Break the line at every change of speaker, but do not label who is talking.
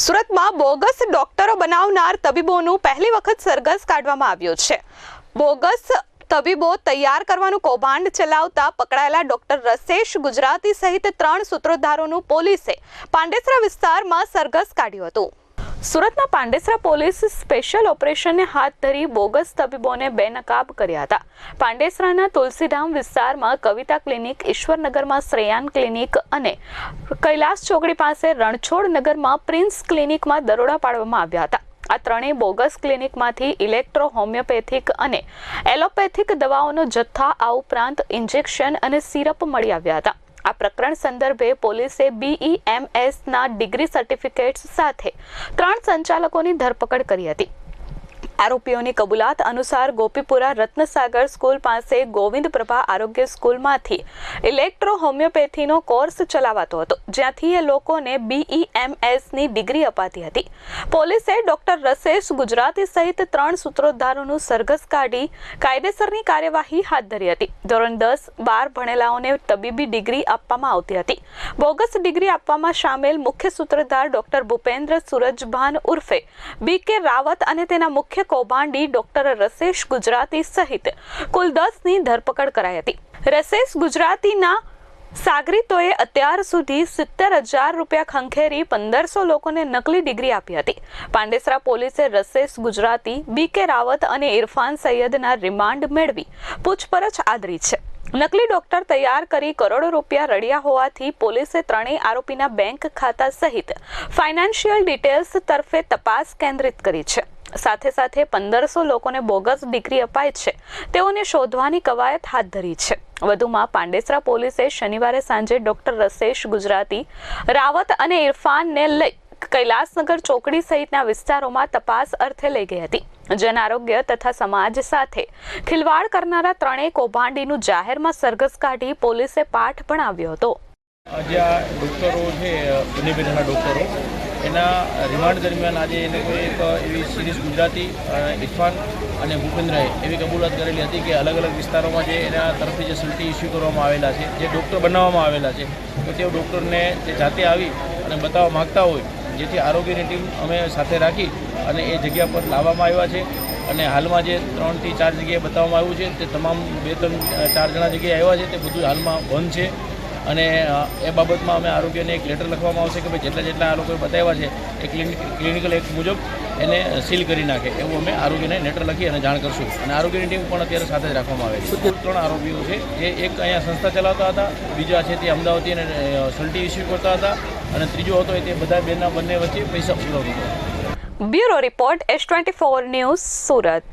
સુરતમાં બોગસ ડોક્ટરો બનાવનાર તબીબોનું પહેલી વખત સરઘસ કાઢવામાં આવ્યું છે. બોગસ તબીબો તૈયાર કરવાનું કૌભાંડ ચલાવતા પકડાયેલા ડોક્ટર રસેશ ગુજરાતી સહિત ત્રણ સૂત્રોદ્ધારોનું પોલીસે પાંડેસરા વિસ્તારમાં સરઘસ કાઢ્યું હતું. સુરતના પાંડેસરા પોલીસ સ્પેશિયલ ઓપરેશનને હાથ ધરી બોગસ તબીબોને બેનકાબ કર્યા હતા. પાંડેસરાના તુલસીધામ વિસ્તારમાં કવિતા ક્લિનિક, ઈશ્વરનગરમાં શ્રેયાન ક્લિનિક અને કૈલાસ ચોકડી પાસે રણછોડ નગરમાં પ્રિન્સ ક્લિનિકમાં દરોડા પાડવામાં આવ્યા હતા. આ ત્રણેય બોગસ ક્લિનિકમાંથી ઇલેક્ટ્રો હોમિયોપેથિક અને એલોપેથિક દવાઓનો જથ્થા આ ઉપરાંત ઇન્જેક્શન અને સિરપ મળી આવ્યા હતા. આ પ્રકરણ સંદર્ભે પોલીસે બીઈએમએસના ડિગ્રી સર્ટિફિકેટ્સ સાથે ત્રણ સંચાલકોની ધરપકડ કરી હતી. આરોપીઓની કબૂલાત અનુસાર ગોપીપુરા રત્નસાગર સ્કૂલ પાસે ગોવિંદ પ્રભા આરોગ્ય સ્કૂલમાંથી ઇલેક્ટ્રો હોમિયોપેથીનો કોર્સ ચલાવાતો હતો, જ્યાંથી એ લોકોને બીઈએમએસની ડિગ્રી અપાતી હતી. પોલીસે ડોક્ટર રસેશ ગુજરાતી સહિત ત્રણ સૂત્રોધારોનું સરઘસ કાઢી કાયદેસરની કાર્યવાહી હાથ ધરી હતી. ધોરણ દસ બાર ભણેલાઓને તબીબી ડિગ્રી આપવામાં આવતી હતી. બોગસ ડિગ્રી આપવામાં સામેલ મુખ્ય સૂત્રધાર ડોક્ટર ભૂપેન્દ્ર સુરજભાન ઉર્ફે બી કે રાવત અને તેના મુખ્ય કૌભાંડી ડોક્ટર રસેશ ગુજરાતી સહિત કુલ દસની ધરપકડ કરાઈ હતી. રસેશ ગુજરાતીના સાગરીતોએ અત્યાર સુધી સિત્તેર હજાર રૂપિયા ખંખેરી પંદરસો લોકોને નકલી ડિગ્રી આપી હતી. પાંડેસરા પોલીસે રસેશ ગુજરાતી, બી કે રાવત અને ઇરફાન સૈયદના રિમાન્ડ મેળવી પૂછપરછ આદરી છે. નકલી ડોક્ટર તૈયાર કરી કરોડો રૂપિયા રડ્યા હોવાથી પોલીસે ત્રણેય આરોપીના બેંક ખાતા સહિત ફાઇનાન્શિયલ ડિટેલ્સ તરફે તપાસ કેન્દ્રિત કરી છે. સાથે સાથે પંદરસો લોકોને બોગસ ડિગ્રી અપાય છે. તેઓને શોધવાની કવાયત હાથ ધરી છે. વધુમાં પાંડેસરા પોલીસે શનિવારે સાંજે ડોક્ટર રસેશ ગુજરાતી, રાવત અને ઇરફાનને લઈ કૈલાસનગર ચોકડી સહિતના વિસ્તારોમાં તપાસ અર્થે લઈ ગઈ હતી. જન આરોગ્ય તથા સમાજ સાથે ખિલવાડ કરનારા ત્રણેય કૌભાંડીનું જાહેરમાં સરઘસ કાઢી પોલીસે પાઠ ભણાવ્યો હતો.
આજે આ ડોક્ટરો છે બંને પેઢીના ડૉક્ટરો. એના રિમાન્ડ દરમિયાન આજે એ લોકોએ એક એવી સિરીઝ ગુજરાતી ઇરફાન અને ભૂપેન્દ્રએ એવી કબૂલાત કરેલી હતી કે અલગ અલગ વિસ્તારોમાં જે એના તરફથી જે સલ્ટી ઇસ્યુ કરવામાં આવેલા છે, જે ડૉક્ટર બનાવવામાં આવેલા છે, તો તેઓ ડૉક્ટરને જે જાતે આવી અને બતાવવા માગતા હોય, જેથી આરોગ્યની ટીમ અમે સાથે રાખી અને એ જગ્યા પર લાવવામાં આવ્યા છે. અને હાલમાં જે ત્રણથી ચાર જગ્યાએ બતાવવામાં આવ્યું છે, તે તમામ બે ત્રણ ચાર જણા જગ્યાએ આવ્યા છે, તે બધું હાલમાં બંધ છે. અને એ બાબતમાં અમે આરોગ્યને એક લેટર લખવામાં આવશે કે ભાઈ જેટલા જેટલા આ લોકોએ બતાવ્યા છે એ ક્લિનિક ક્લિનિકલ એક્ટ મુજબ એને સીલ કરી નાખે. એવું અમે આરોગ્યને લેટર લખી અને જાણ કરશું. અને આરોગ્યની ટીમ પણ અત્યારે સાથે જ રાખવામાં આવે છે. ત્રણ આરોપીઓ છે જે એક અહીંયા સંસ્થા ચલાવતા હતા બીજા છે તે અમદાવાદથી અને સલ્ટી ઇસ્યુ કરતા હતા અને ત્રીજો હતો એ તે બધા બેના બંને વચ્ચે પૈસા ઉઘરાવતો હતો.
Bureau report S twenty four news Surat.